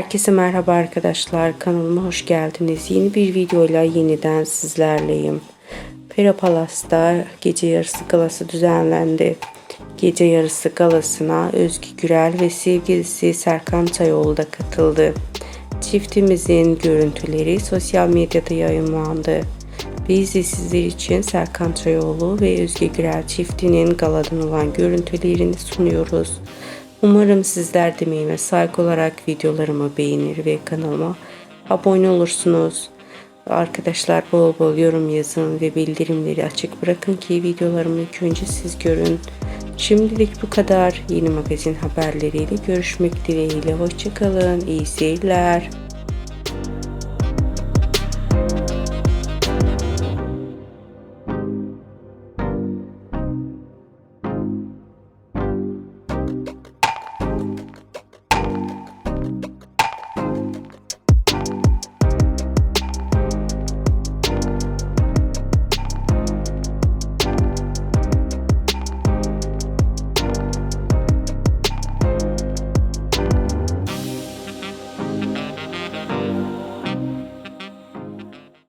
Herkese merhaba arkadaşlar. Kanalıma hoş geldiniz. Yeni bir videoyla yeniden sizlerleyim. Pera Palas'ta gece yarısı galası düzenlendi. Gece yarısı galasına Özgü Gürel ve sevgilisi Serkan Çayoğlu da katıldı. Çiftimizin görüntüleri sosyal medyada yayınlandı. Biz de sizler için Serkan Çayoğlu ve Özge Gürel çiftinin galadan olan görüntülerini sunuyoruz. Umarım sizler de emeğime saygı olarak videolarımı beğenir ve kanalıma abone olursunuz. Arkadaşlar bol bol yorum yazın ve bildirimleri açık bırakın ki videolarımı ilk önce siz görün. Şimdilik bu kadar. Yeni magazin haberleriyle görüşmek dileğiyle. Hoşçakalın. İyi seyirler.